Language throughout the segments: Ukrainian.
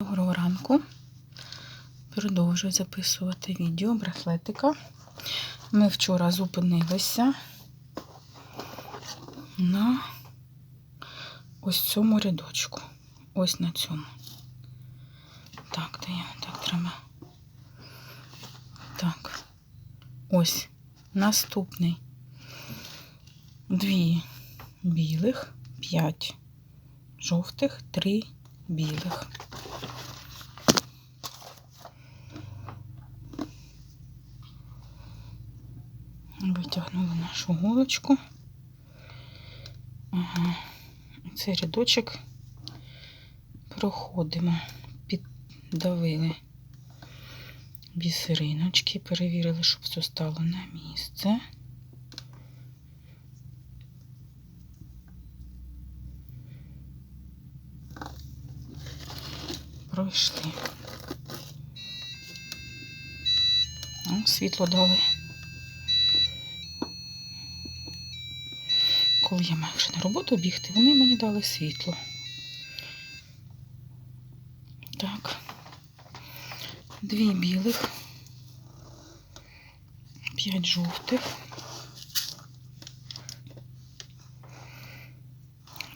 Доброго ранку. Продовжую записувати відео браслетика. Ми вчора зупинилися на ось цьому рядочку. Ось на цьому. Так, де я так треба. Так. Ось. Наступний. Дві білих, п'ять жовтих, три білих. Витягнули нашу голочку. Ага. Цей рядочок проходимо, піддавили бісериночки, перевірили, щоб все стало на місце. Пройшли. О, світло дали. Коли я маю вже на роботу бігти, вони мені дали світло. Так. Дві білих, п'ять жовтих.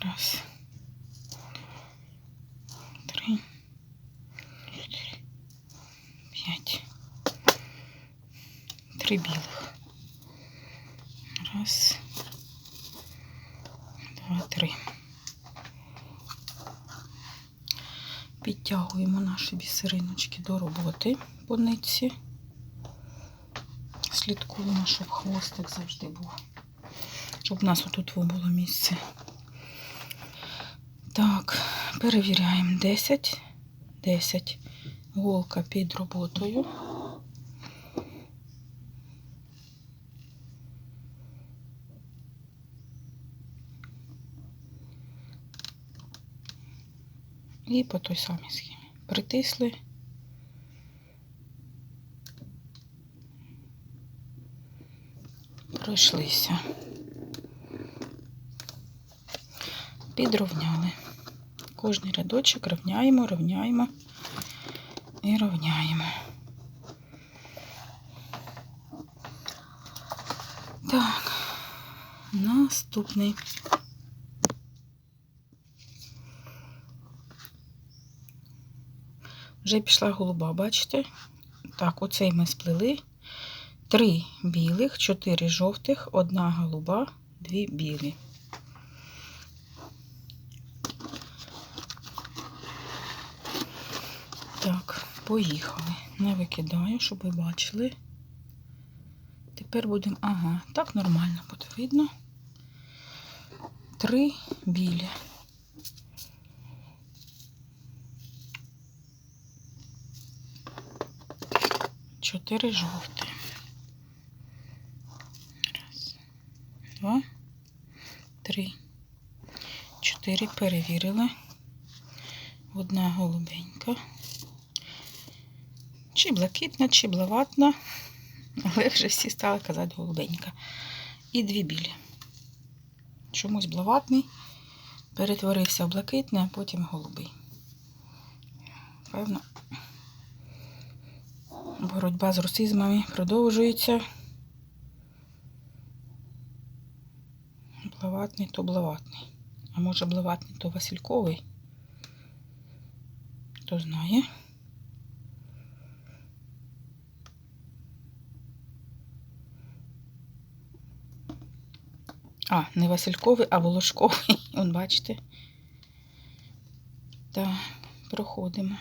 Раз. Три. Чотири. П'ять. Три білих. Раз. Два, три. Підтягуємо наші бісериночки до роботи по нитці. Слідкуємо, щоб хвостик завжди був. Щоб у нас отут було місце. Так, перевіряємо 10, 10. Голка під роботою. І по той самій схемі. Притисли. Пройшлися. Підровняли. Кожний рядочок рівняємо, рівняємо і рівняємо. Так, наступний. Вже пішла голуба, бачите? Так, оцей ми сплели. Три білих, чотири жовтих, одна голуба, дві білі. Так, поїхали. Не викидаю, щоб ви бачили. Тепер будемо, ага, так нормально буде видно. Три білі. Чотири жовті. Раз, два, три, чотири перевірили. Одна голубенька. Чи блакитна, чи блаватна, але вже всі стали казати голубенька. І дві білі. Чомусь блаватний перетворився в блакитний, а потім голубий. Певно, боротьба з русизмами продовжується. Блаватний то блаватний. А може блаватний то Васильковий? Хто знає? А, не Васильковий, а Волошковий. Вон, бачите? Так, проходимо.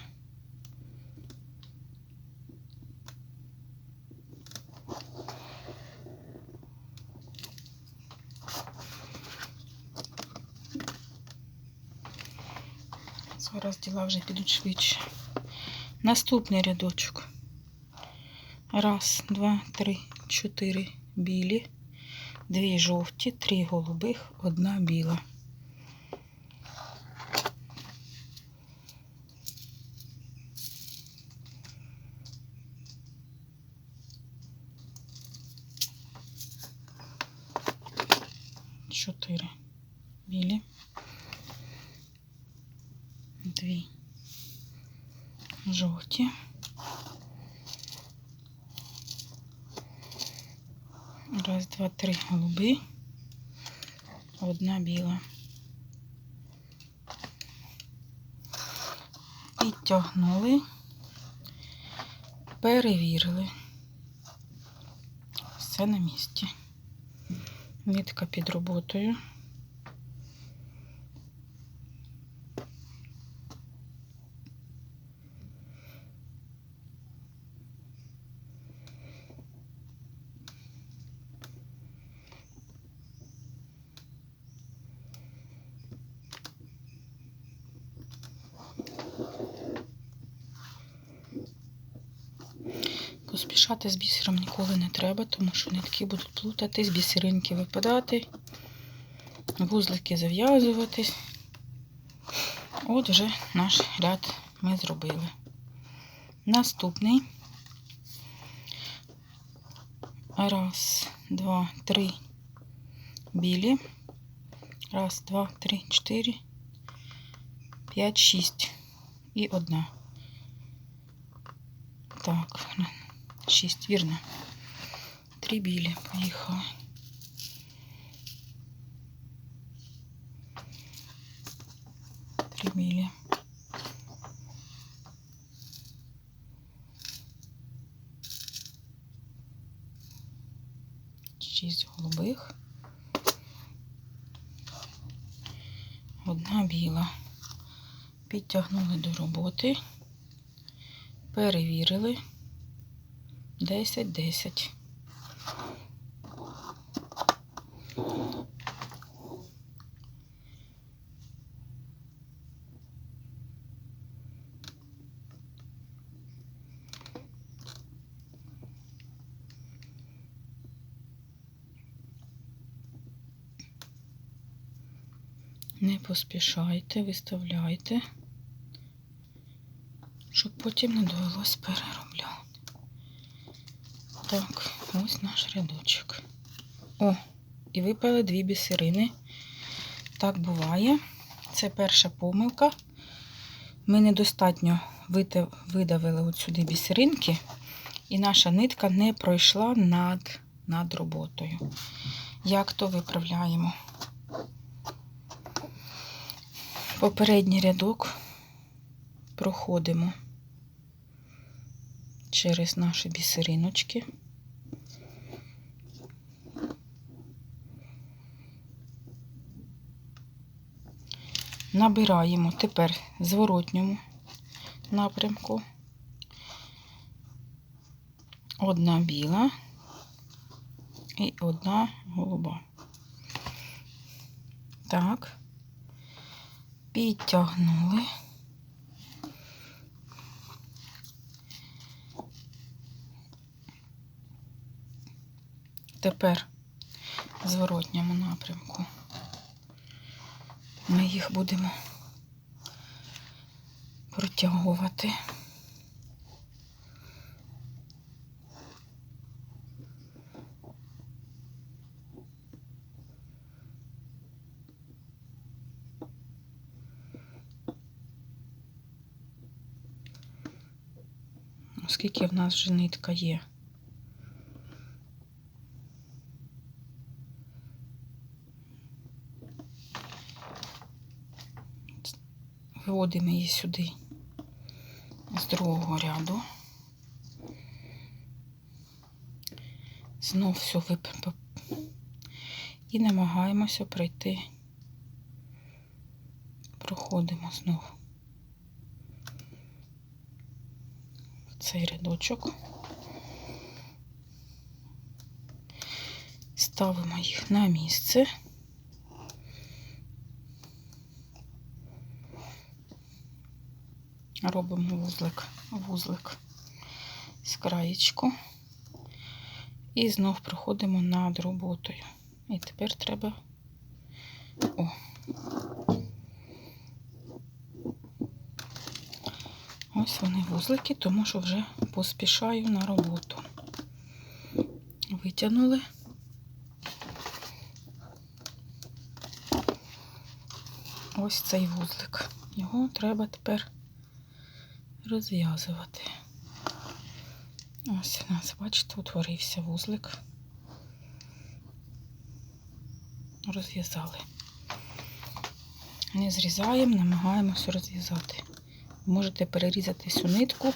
Зараз діла вже підуть швидше. Наступний рядочок. Раз, два, три, чотири білі, дві жовті, три голубих, одна біла. Чотири білі. Дві жовті. Раз, два, три голуби. Одна біла. Підтягнули, перевірили. Все на місці. Нитка під роботою. Поспішати з бісером ніколи не треба, тому що нитки будуть плутатись, бісеринки випадати, вузлики зав'язуватись. От вже наш ряд ми зробили. Наступний. Раз, два, три білі. Раз, два, три, чотири, п'ять, шість. І одна. Так, шість, вірно. Три білі, поїхали. Три білі. Шість голубих. Одна біла. Підтягнули до роботи. Перевірили. 10, 10. Не поспішайте, виставляйте, щоб потім не довелось переробляти. Так, ось наш рядочок. О, і випали дві бісерини. Так буває. Це перша помилка. Ми недостатньо видавили от сюди бісеринки, і наша нитка не пройшла над, над роботою. Як то виправляємо? Попередній рядок проходимо через наші бісериночки. Набираємо тепер зворотньому напрямку. Одна біла і одна голуба. Так, підтягнули. Тепер в зворотньому напрямку ми їх будемо протягувати. Оскільки в нас вже нитка є. Виводимо її сюди з другого ряду. Знов все випимо і намагаємося пройти. Проходимо знов в цей рядочок. Ставимо їх на місце. Робимо вузлик, вузлик з краєчку і знов проходимо над роботою. І тепер треба о. Ось вони вузлики, тому що вже поспішаю на роботу. Витягнули. Ось цей вузлик. Його треба тепер розв'язувати. Ось у нас, бачите, утворився вузлик. Розв'язали. Не зрізаємо, намагаємося розв'язати. Можете перерізати всю нитку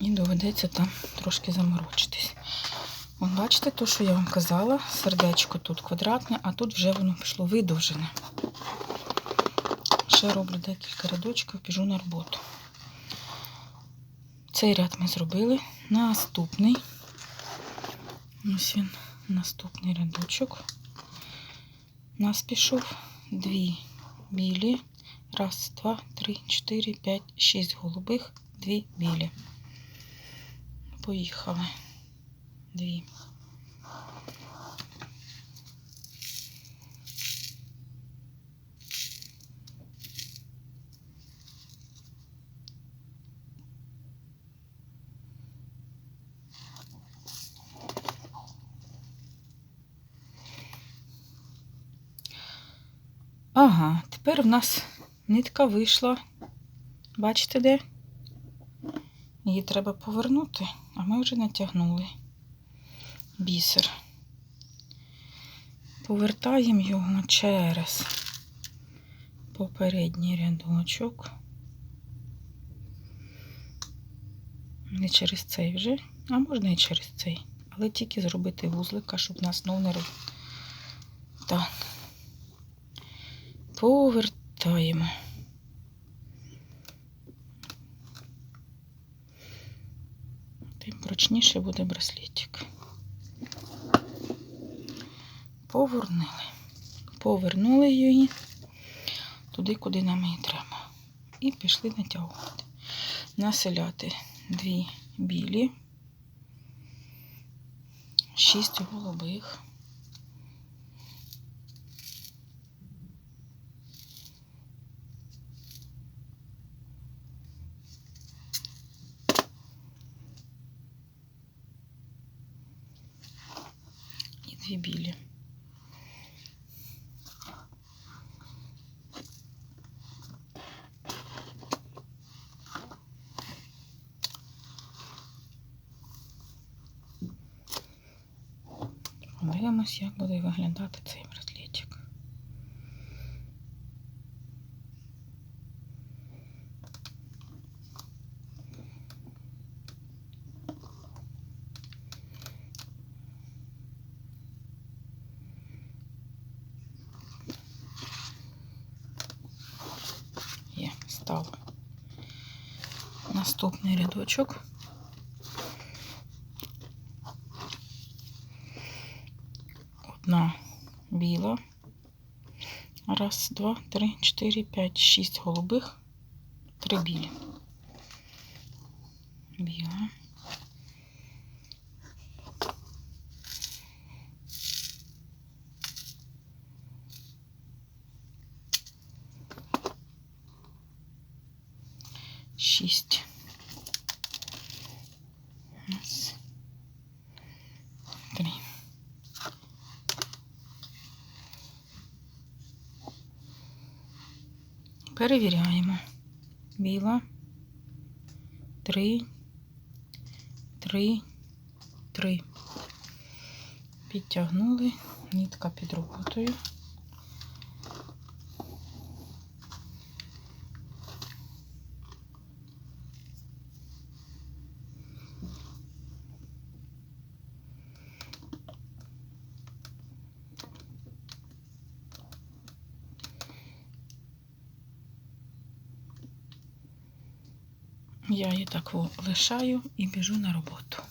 і доведеться там трошки заморочитись. От бачите, то, що я вам казала, сердечко тут квадратне, а тут вже воно пішло видовжене. Ще роблю декілька рядочків, біжу на роботу. Цей ряд ми зробили. Наступний. Ось він, наступний рядочок. Нас пішов дві білі. Раз, два, три, чотири, п'ять, шість голубих, дві білі. Поїхали. Дві. Ага, тепер в нас нитка вийшла. Бачите де? Її треба повернути, а ми вже натягнули бісер. Повертаємо його через попередній рядочок. Не через цей вже, а можна і через цей. Але тільки зробити вузлика, щоб нас знов не роз... Так. Повертаємо. Тим прочніше буде браслетик. Повернули. Повернули її туди, куди нам її треба. І пішли натягувати. Населяти дві білі, шість голубих. і дві білі. Подивимось, як буде виглядати цей браслетик. Наступний рядочок. Одна біла. Раз, два, три, чотири, п'ять, шість голубих, три білі. Біла. Шість. Перевіряємо. Біла. Три. Три. Три. Підтягнули. Нітка під роботою. Я її так лишаю і біжу на роботу.